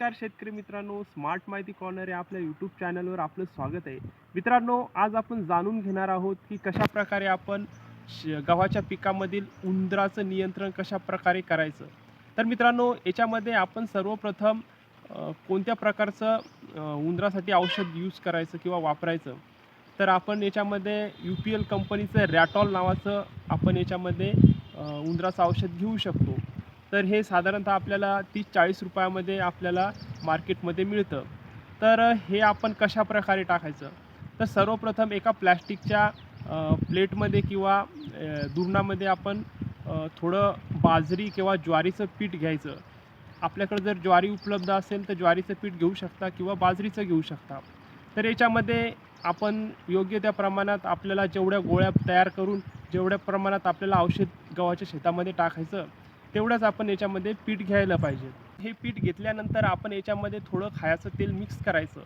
नमस्कार शेतकरी मित्रांनो स्मार्ट माहिती कॉर्नर या आपल्या यूट्यूब चॅनलवर आपलं स्वागत आहे. मित्रांनो आज आपण जाणून घेणार आहोत की कशा प्रकारे आपण श- गव्हाच्या पिकामधील उंदराचं नियंत्रण कशा प्रकारे करायचं. तर मित्रांनो याच्यामध्ये आपण सर्वप्रथम कोणत्या प्रकारचं उंदरासाठी औषध यूज करायचं किंवा वापरायचं? तर आपण याच्यामध्ये यू पी एल कंपनीचं रॅटॉल नावाचं आपण याच्यामध्ये उंदराचं औषध घेऊ शकतो. तर हे साधारणतः आपल्याला तीस चाळीस रुपयामध्ये आपल्याला मार्केटमध्ये मिळतं. तर हे आपण कशा प्रकारे टाकायचं? तर सर्वप्रथम एका प्लॅस्टिकच्या प्लेटमध्ये किंवा दुरणामध्ये दुर्णामध्ये आपण थोडं बाजरी किंवा ज्वारीचं पीठ घ्यायचं. आपल्याकडे जर ज्वारी उपलब्ध असेल तर ज्वारीचं पीठ घेऊ शकता किंवा बाजरीचं घेऊ शकता. तर याच्यामध्ये आपण योग्य त्या प्रमाणात आपल्याला जेवढ्या गोळ्या तयार करून जेवढ्या प्रमाणात आपल्याला औषध गव्हाच्या शेतामध्ये टाकायचं तेवढंच आपण याच्यामध्ये पीठ घ्यायला पाहिजे. हे पीठ घेतल्यानंतर आपण याच्यामध्ये थोडं खायचं तेल मिक्स करायचं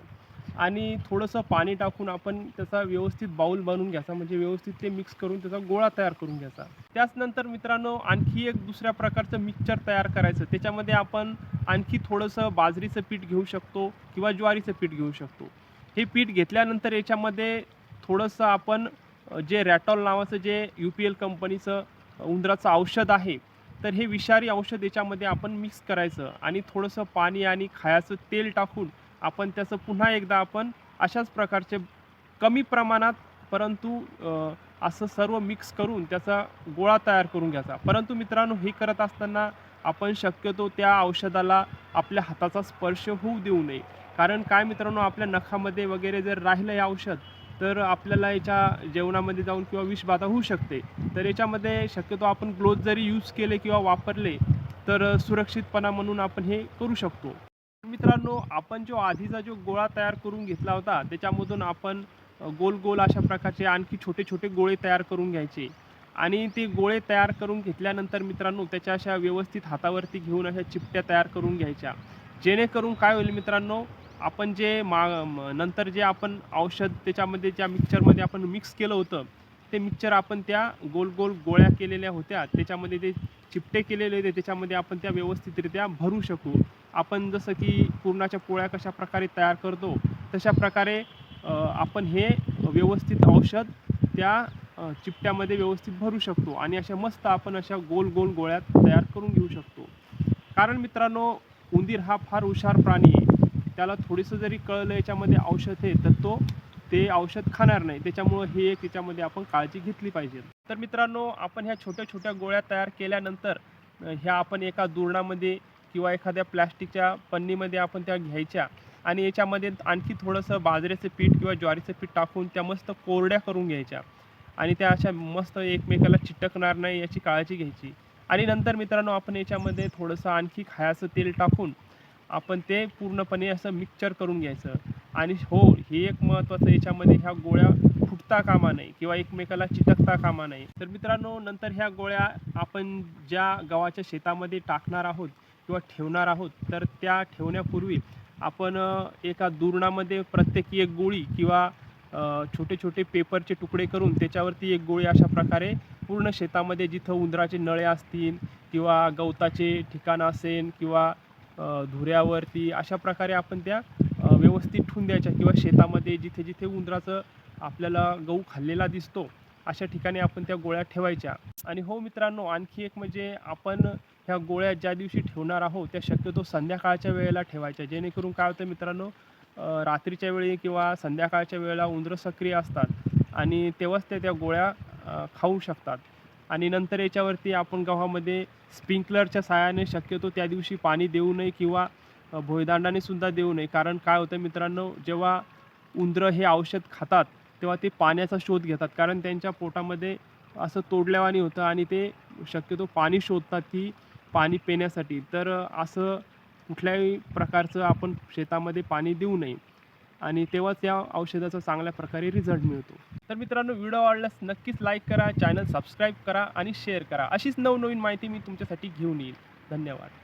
आणि थोडंसं पाणी टाकून आपण त्याचा व्यवस्थित बाऊल बनवून घ्यायचा. म्हणजे व्यवस्थित ते मिक्स करून त्याचा गोळा तयार करून घ्यायचा. त्याचनंतर मित्रांनो आणखी एक दुसऱ्या प्रकारचं मिक्सचर तयार करायचं. त्याच्यामध्ये आपण आणखी थोडंसं बाजरीचं पीठ घेऊ शकतो किंवा ज्वारीचं पीठ घेऊ शकतो. हे पीठ घेतल्यानंतर याच्यामध्ये थोडंसं आपण जे रॅटॉल नावाचं जे यू पी एल कंपनीचं उंदराचं औषध आहे तर हे विषारी औषध याच्यामध्ये आपण मिक्स करायचं आणि थोडंसं पाणी आणि खायचं तेल टाकून आपण त्याचं पुन्हा एकदा आपण अशाच प्रकारचे कमी प्रमाणात परंतु असं सर्व मिक्स करून त्याचा गोळा तयार करून घ्यायचा. परंतु मित्रांनो हे करत असताना आपण शक्यतो त्या औषधाला आपल्या हाताचा स्पर्श होऊ देऊ नये. कारण काय मित्रांनो आपल्या नखामध्ये वगैरे जर राहिलं हे औषध तर आपल्याला याच्या जेवणामध्ये जाऊन किंवा विषबाधा होऊ शकते. तर याच्यामध्ये शक्यतो आपण ग्लोव्ज जरी यूज केले किंवा वापरले तर सुरक्षितपणा म्हणून आपण हे करू शकतो. मित्रांनो आपण जो आधीचा जो गोळा तयार करून घेतला होता त्याच्यामधून आपण गोल गोल अशा प्रकारचे आणखी छोटे छोटे गोळे तयार करून घ्यायचे. आणि ते गोळे तयार करून घेतल्यानंतर मित्रांनो त्याच्या अशा व्यवस्थित हातावरती घेऊन अशा चिपट्या तयार करून घ्यायच्या. जेणेकरून काय होईल मित्रांनो आपण जे मा नंतर जे आपण औषध त्याच्यामध्ये ज्या मिक्सरमध्ये आपण मिक्स केलं होतं ते मिक्सर आपण त्या गोल गोल गोळ्या केलेल्या होत्या त्याच्यामध्ये ते चिपटे केलेले होते त्याच्यामध्ये आपण त्या व्यवस्थितरित्या भरू शकू. आपण जसं की पुरणाच्या पोळ्या कशा प्रकारे तयार करतो तशा प्रकारे आपण हे व्यवस्थित औषध त्या चिपट्यामध्ये व्यवस्थित भरू शकतो आणि अशा मस्त आपण अशा गोल गोल गोळ्या तयार करून घेऊ शकतो. कारण मित्रांनो उंदीर हा फार हुशार प्राणी आहे. त्याला थोडंसं जरी कळलं याच्यामध्ये औषध आहे तर तो ते औषध खाणार नाही. त्याच्यामुळं हे एक याच्यामध्ये आपण काळजी घेतली पाहिजे. तर मित्रांनो आपण ह्या छोट्या छोट्या गोळ्या तयार केल्यानंतर ह्या आपण एका दुर्णामध्ये किंवा एखाद्या प्लॅस्टिकच्या पन्नीमध्ये आपण त्या घ्यायच्या आणि याच्यामध्ये आणखी थोडंसं बाजरीचं पीठ किंवा ज्वारीचं पीठ टाकून त्या मस्त कोरड्या करून घ्यायच्या आणि त्या अशा मस्त एकमेकाला चिटकणार नाही याची काळजी घ्यायची. आणि नंतर मित्रांनो आपण याच्यामध्ये थोडंसं आणखी खायचं तेल टाकून आपण ते पूर्णपणे असं मिक्सचर करून घ्यायचं. आणि हो हे एक महत्त्वाचं याच्यामध्ये ह्या गोळ्या फुटता कामा नाही किंवा एकमेकाला चिटकता कामा नाही तर मित्रांनो नंतर ह्या गोळ्या आपण ज्या गव्हाच्या शेतामध्ये टाकणार आहोत किंवा ठेवणार आहोत तर त्या ठेवण्यापूर्वी आपण एका दुर्णामध्ये प्रत्येकी एक गोळी किंवा छोटे छोटे पेपरचे तुकडे करून त्याच्यावरती एक गोळी अशा प्रकारे पूर्ण शेतामध्ये जिथं उंदराचे नळे असतील किंवा गवताचे ठिकाणं असेल किंवा धुऱ्यावरती अशा प्रकारे आपण त्या व्यवस्थित ठेवून द्यायच्या किंवा शेतामध्ये जिथे जिथे उंदराचं आपल्याला गहू खाल्लेला दिसतो अशा ठिकाणी आपण त्या गोळ्या ठेवायच्या. आणि हो मित्रांनो आणखी एक म्हणजे आपण ह्या गोळ्या ज्या दिवशी ठेवणार आहोत त्या शक्यतो संध्याकाळच्या वेळेला ठेवायच्या. जेणेकरून काय होतं मित्रांनो रात्रीच्या वेळी किंवा संध्याकाळच्या वेळेला उंदरं सक्रिय असतात आणि तेव्हाच ते त्या गोळ्या खाऊ शकतात. आणि नंतर याच्यावरती आपण गव्हामध्ये स्प्रिंकलरच्या सहाय्याने शक्यतो त्या दिवशी पाणी देऊ नये किंवा भोयदांडाने सुद्धा देऊ नये. कारण काय होतं मित्रांनो जेव्हा उंदरं हे औषध खातात तेव्हा ते पाण्याचा शोध घेतात. कारण त्यांच्या पोटामध्ये असं तोडल्यावानी होतं आणि ते शक्यतो पाणी शोधतात की पाणी पिण्यासाठी. तर असं कुठल्याही प्रकारचं आपण शेतामध्ये पाणी देऊ नये. आणि तेव्हाच या औषधाचा चांगल्या प्रकारे रिझल्ट मिळतो. तर मित्रांनो व्हिडिओ आवडल्यास नक्कीच लाईक करा चॅनल सबस्क्राईब करा आणि शेअर करा. अशीच नवनवीन माहिती मी तुमच्यासाठी घेऊन येईल. धन्यवाद.